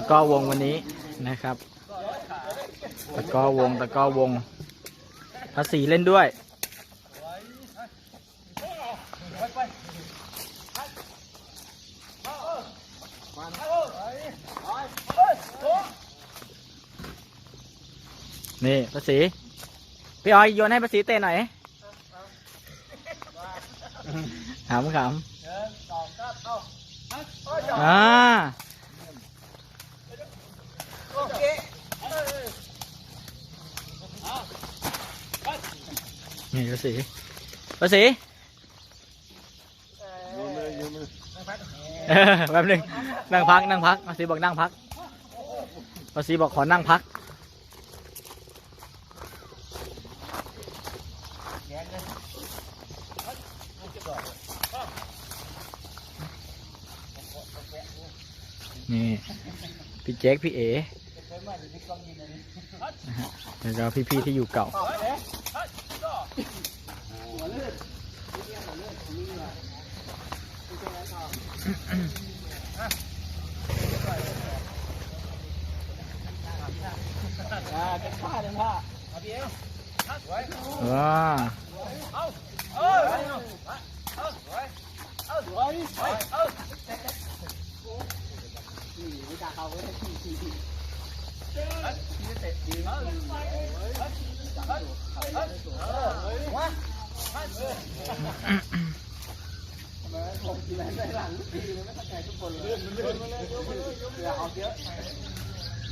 ตะกร้อวงวันนี้นะครับ ตะกร้อวงตะกร้อวงภาษีเล่นด้วย นี่ภาษีพี่ออยโยนให้ภาษีเตะหน่อยขำขำอ่า นี่ภาษีภาษีแป๊บหนึงนั่งพักนั่งพักภาษีบอกนั่งพักภาษีบอกขอนั่งพักนี่พี่แจ็คพี่เอ๋ หัวลื่นไม่เที่ยวหัวลื่นของนี่เหรอไม่ใช่ไรทองอ่าเป็นผ้าเป็นผ้าเอาเดียวสวยว้าเอาเอาเอาสวยเอาสวยเอานี่ไม่ตาเขาเลยที่ที่ที่เตะดีมาก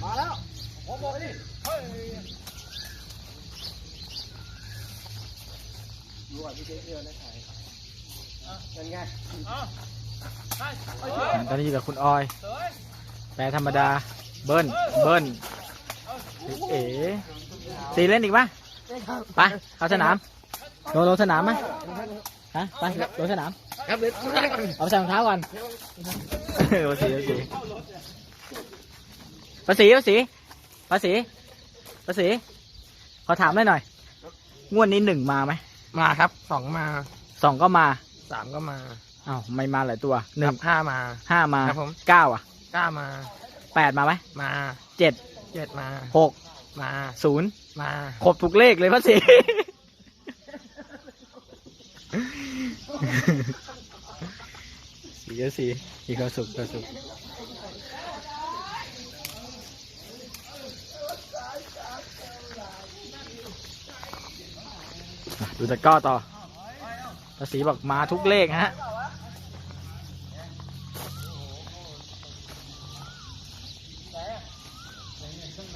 มาแล้วผมบอกดิเฮ้ยรู้ว่าพี่เจ๊เอื้อได้ถ่ายเงินไงตอนนี้อยู่กับคุณออย แปลธรรมดา เบิ้ล เบิ้ลเอ๋ ตีเล่นอีกปะไปเข้าสนามลงลงสนามไหมฮะไปลงสนามครับเด็ดเอาไปใส่รองเท้าก่อนภาษีภาษีภาษีภาษีภาษีภาษีขอถามได้หน่อย งวดนี้หนึ่งมาไหมมาครับสองมาสองก็มาสามก็มาอ้าวไม่มาหลายตัวหนึ่งห้ามาห้ามาครับผมเก้าอะเก้ามาแปดมาไหมมาเจ็ดเจ็ดมาหก มาศูนย์มาครบทุกเลขเลยภาษีสีก็สีสีก็สุกก็สุกดูตะก้อต่อภาษีบอกมาทุกเลขฮะ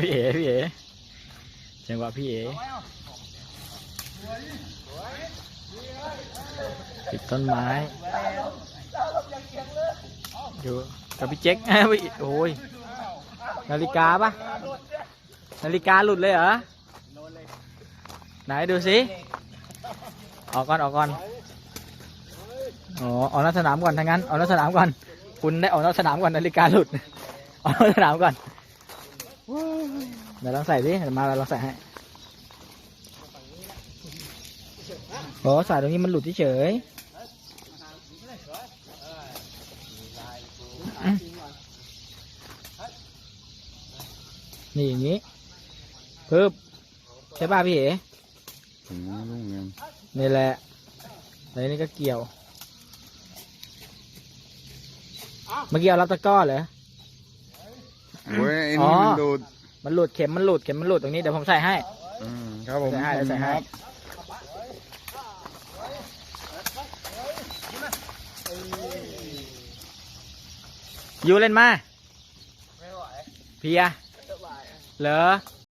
พี่เอ๋พี่เอ๋จังหวะพี่เอ๋ติดต้นไม้อยู่กับพี่เจ๊กโอ้ยนาฬิกาปะนาฬิกาหลุดเลยเหรอไหนดูสิ ออกก่อนออกก่อนอ๋อออกนอกสนามก่อนทั้างนั้นออกนอกสนามก่อน คุณได้ออกนอกสนามก่อนนาฬิกาหลุดออกนอกสนามก่อนเดี๋ยวลองใส่ดิมาเราลองใส่ให้โอ้ใส่ตรงนี้มันหลุดเฉยนี่อย่างนี้เพิ่มใช่ป่ะพี่เอ๋ ถึงรุ่งเรืองนี่แหละแล้วนี่ก็เกี่ยว เมื่อกี้เอารับตะกร้อเหรอ โอ้ยไอ้อ๋นี่อมันดูดมันหลุดเข็มมันหลุดเข็มมันหลุดตรงนี้เดี๋ยวผมใส่ให้ อืมครับผมใส่ให้ใส่ให้ ครับยูเล่นมาเพีย เหรอ